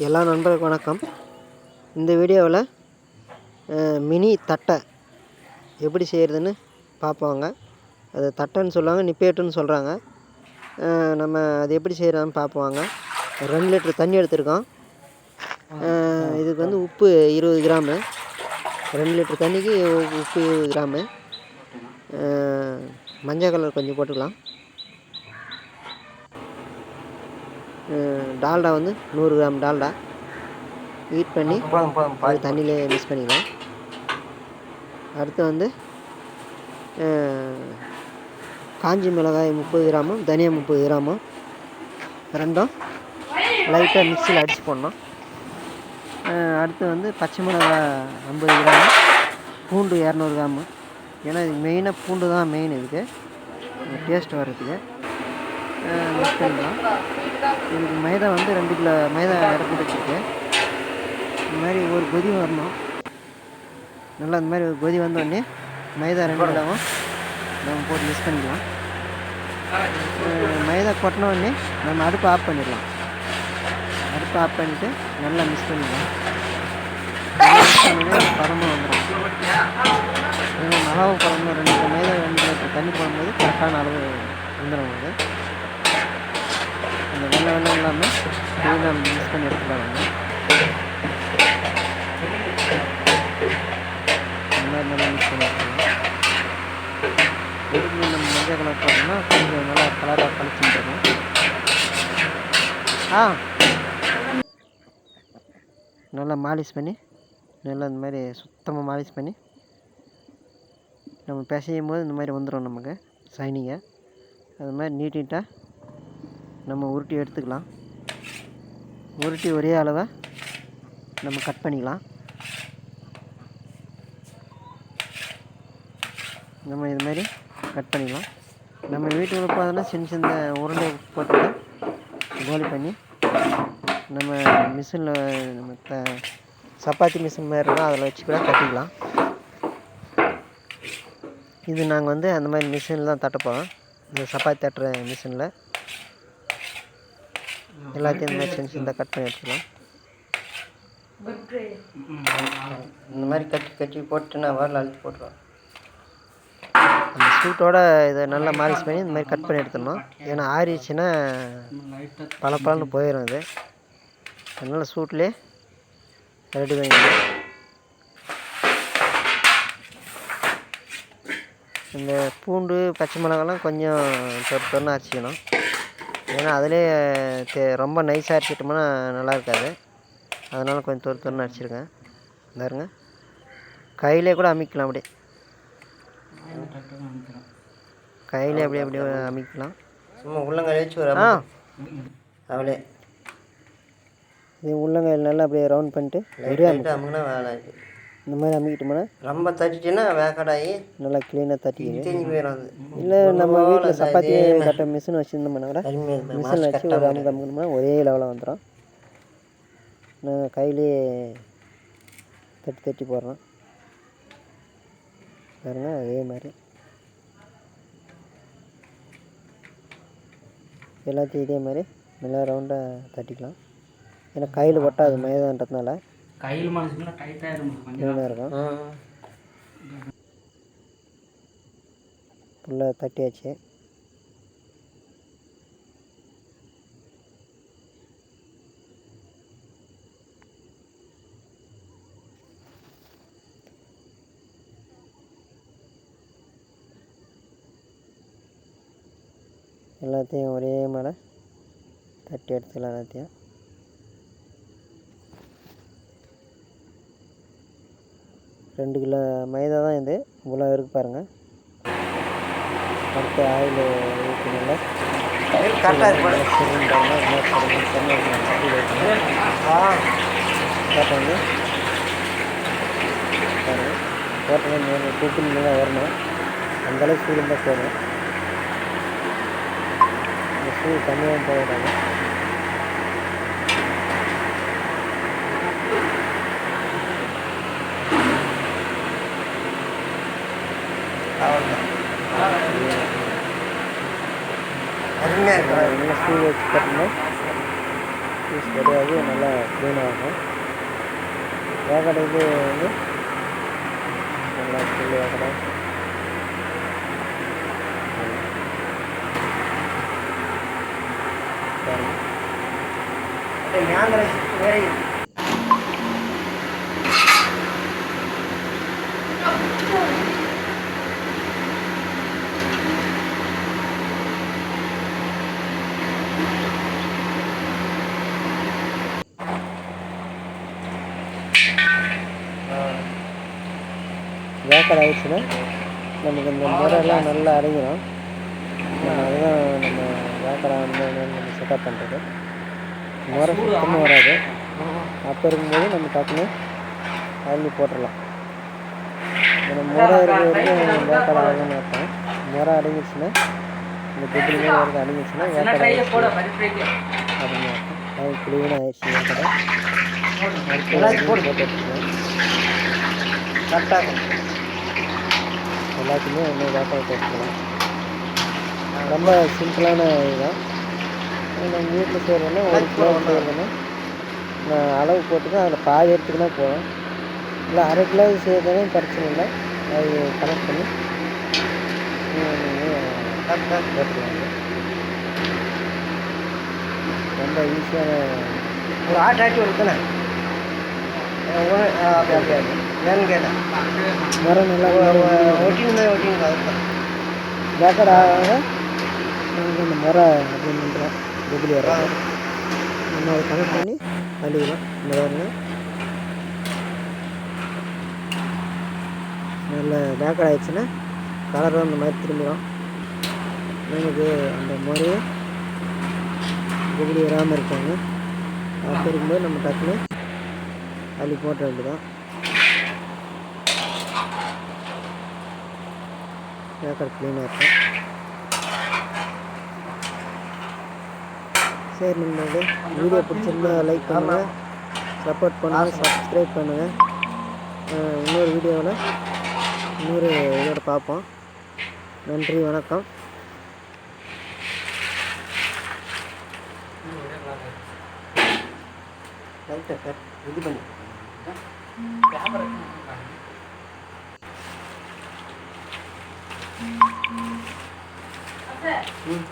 எல்லா நண்பர்களுக்கும் வணக்கம். இந்த வீடியோவில் மினி தட்டை எப்படி செய்கிறதுன்னு பார்ப்போங்க அது தட்டைன்னு சொல்லுவாங்க நிப்பேட்டுன்னு சொல்கிறாங்க நம்ம அது எப்படி செய்கிறான்னு பார்ப்போங்க ரெண்டு லிட்டர் தண்ணி எடுத்துருக்கோம். இதுக்கு வந்து உப்பு இருபது கிராமு. ரெண்டு லிட்டர் தண்ணிக்கு உப்பு இருபது கிராமு. மஞ்சள் கலர் கொஞ்சம் போட்டுக்கலாம். டால்டா வந்து நூறு கிராம் டால்டா. ஹீட் பண்ணி அது தண்ணியிலே மிக்ஸ் பண்ணிக்கலாம். அடுத்து வந்து காஞ்சி மிளகாய் முப்பது கிராமும் தனியா முப்பது கிராமும் ரெண்டும் லைட்டாக மிக்சியில் அடித்து போடணும். அடுத்து வந்து பச்சை மிளகாய் ஐம்பது கிராமு பூண்டு இரநூறு கிராமு. ஏன்னா இது மெயினாக பூண்டு தான் மெயின் இதுக்கு. டேஸ்ட் வர்றதுக்கு. மிக்ஸ் பண்ணிக்கலாம். இதுக்கு மைதா வந்து ரெண்டு கிலோ மைதா இடத்துல வச்சுருக்கேன் இந்த மாதிரி ஒரு கொதி வரணும். நல்லா இந்த மாதிரி ஒரு கொதி வந்தோடனே மைதா ரெண்டு கிலோவும் நம்ம போட்டு மிக்ஸ் பண்ணிக்கலாம். மைதா கொட்டின உடனே நம்ம அடுப்பு ஆஃப் பண்ணிடலாம். அடுப்பு ஆஃப் பண்ணிவிட்டு நல்லா மிக்ஸ் பண்ணிக்கலாம். பரமாக வந்துடும் அளவு பரமாக ரெண்டு கிலோ மைதா ரெண்டு லிட்டர் தண்ணி போடும்போது கரெக்டான அளவு வந்துடும் அது. அந்த வெள்ளை வெள்ளம் இல்லாமல் க்ளீனாக மிக்ஸ் பண்ணி எடுத்துக்கலாம் நம்ம. இந்த மாதிரி நல்லா மிக்ஸ் பண்ணி எடுத்துக்கலாம். எதுக்கு நம்ம மஞ்சள் கலர் போட்டோம்னா கொஞ்சம் நல்லா கலராக பளிச்சுட்டு இருக்கும் ஆ. நல்லா மாலிஷ் பண்ணி நல்லா இந்த மாதிரி சுத்தமாக மாலிஷ் பண்ணி நம்ம பிசையும் போது இந்த மாதிரி வந்துடும் நமக்கு சைனிங்கை அது மாதிரி நீட்டிட்டால் நம்ம உருட்டி எடுத்துக்கலாம். உருட்டி ஒரே அளவை நம்ம கட் பண்ணிக்கலாம். நம்ம இது மாதிரி கட் பண்ணிக்கலாம். நம்ம வீட்டுக்குள்ள பார்த்தோன்னா சின்ன சின்ன உருண்டை போட்டு கோலி பண்ணி நம்ம மிஷினில் நம்ம த சப்பாத்தி மிஷின் மாதிரி இருந்தால் அதில் வச்சு கூட தட்டிக்கலாம் இது நாங்கள் வந்து அந்த மாதிரி மிஷினில் தான் தட்ட இந்த சப்பாத்தி தட்டுற மிஷினில் எல்லாத்தையும் இந்த மாதிரி சின்ன சின்னதாக கட் பண்ணி வச்சுக்கலாம் இந்த மாதிரி கட்டி கட்டி போட்டு நான் வரல அழுத்தி போட்டுருவேன். அந்த சூட்டோட இதை நல்லா மாலிஷ் பண்ணி இந்த மாதிரி கட் பண்ணி எடுத்துடணும். ஏன்னா ஆறிடுச்சுன்னா பல பலன்னு போயிடும் இது. அதனால் சூட்லேயே ரெடி பண்ணிடணும் இந்த பூண்டு பச்சை மிளகாலாம் கொஞ்சம் தொறு தொறுன்னு அரைச்சிக்கணும் ஏன்னா அதிலே தே- ரொம்ப நைஸாக அரைச்சிட்டோம்னா நல்லா இருக்காது. அதனால் கொஞ்சம் தொறு தொறுன்னு அரைச்சிருக்கேன் பாருங்க கையிலே கூட அமைக்கலாம் அப்படியே. கையிலே அப்படியே அப்படியே அமைக்கலாம் சும்மா உள்ளங்காய் வச்சு ஒரு ஆ அவளே. இது உள்ளங்கையில் நல்லா அப்படியே ரவுண்ட் பண்ணிட்டு அப்படியே அமுக்குனா வேலை இருக்கு இந்த மாதிரி அமுக்கிட்டோம்னா ரொம்ப தட்டிச்சுன்னா வேக்காடாகி நல்லா க்ளீனாக தட்டிக்குது தேஞ்சு போயிடும் அது இல்லை நம்ம வீட்டில் சப்பாத்தி கட்ட மிஷின் வச்சுருந்தோம்னா கூட. மிஷினில் வச்சு ஒரு அமுக்கு அமுக்கணும்னா ஒரே லெவலில் வந்துடும் நான் கையிலேயே தட்டி தட்டி போடுறோம் பாருங்க அதே மாதிரி. எல்லாத்தையும் இதே மாதிரி நல்லா ரவுண்டாக தட்டிக்கலாம். ஏன்னா கையில் ஒட்டாது மைதான்றதுனால. கையில் மனசுக்குன்னா டைட்டாக இருக்கும். ஃபுல்லாக தட்டியாச்சு. எல்லாத்தையும் ஒரே மாதிரி தட்டி எடுத்துக்கலாம் எல்லாத்தையும். ரெண்டு கிலோ மைதா தான் இது. இவ்வளோ இருக்கு பாருங்கள் அடுத்து ஆயில் ஊற்றினால வந்து பாருங்கள் போட்டோன்னே மூணு தூக்கில் நல்லா வரணும். அந்தளவுக்கு இருந்தால் போதும். இந்த சூடு கம்மியாக போயிடாங்க அருமையாக இருக்கும் நல்லா சூடு வச்சு கட்டணும் பீஸ் ரெடியாகி நல்லா க்ளீன் ஆகும். வேகடை இது வந்து நல்லா புல் வேகடை. பாருங்க. வேக்கடை ஆயிடுச்சுன்னா நமக்கு இந்த முறையெல்லாம் நல்லா அடங்கிடும் அதுதான் நம்ம வேக்கடை வந்து நம்ம செட்டப் பண்ணுறது முறை சுத்தமாக வராது. அப்போ இருக்கும்போது நம்ம டக்குன்னு அள்ளி போட்டுடலாம். நம்ம முறை இருக்கிற வரைக்கும் வேக்கடை ஆகணும்னு அர்த்தம் முறை அடங்கிடுச்சுன்னா இந்த குப்பில் மேலே வரைக்கும் அடங்கிடுச்சுன்னா சின்ன வேக்கடை அப்படின்னு அர்த்தம் அது க்ளீனாக ஆயிடுச்சு வேக்கடை. கரெக்டாக எல்லாத்தையுமே ஒன்று வேக்கடை போட்டுக்கலாம் ரொம்ப சிம்பிளான இதுதான். நம்ம வீட்டில் செய்கிறதுனா ஒரு கிலோ செய்கிறதுனா நான் அளவு போட்டுக்க அதில் பாதி எடுத்துக்கினா போதும். இல்லை அரை கிலோ செய்கிறதுனா பிரச்சனை இல்லை. அது கனெக்ட் பண்ணி போட்டுக்கலாங்க ரொம்ப ஈஸியான ஒரு ஆட்டு ஆட்டி கொடுக்கல அப்படி. ஒட்டிங்க அதுதான் வேக்கடை ஆக நமக்கு இந்த முறை அப்படின்றோம் டெபிலி வரும் நம்ம அதை கனெக்ட் பண்ணி அள்ளிக்கலாம் இந்த பாருங்க நல்ல பேக்கட் ஆயிடுச்சுன்னா கலர் அந்த மாதிரி திரும்பிடும் நமக்கு அந்த முறையை டெபிலி வராமல் இருக்காங்க. அப்படி இருக்கும்போது நம்ம டக்குன்னு அள்ளி போட்ட வேண்டியதான் பேக்கட் க்ளீனாக இருக்கும் சரி நண்பர்களே வீடியோ பிடிச்சிருந்தா லைக் பண்ணுங்கள் சப்போர்ட் பண்ணுங்கள் சப்ஸ்கிரைப் பண்ணுங்கள் இன்னொரு வீடியோவில் இன்னொரு இதோட பார்ப்போம். நன்றி வணக்கம். லைட்டாக கட் இது பண்ணி. கேமரா 嗯对嗯。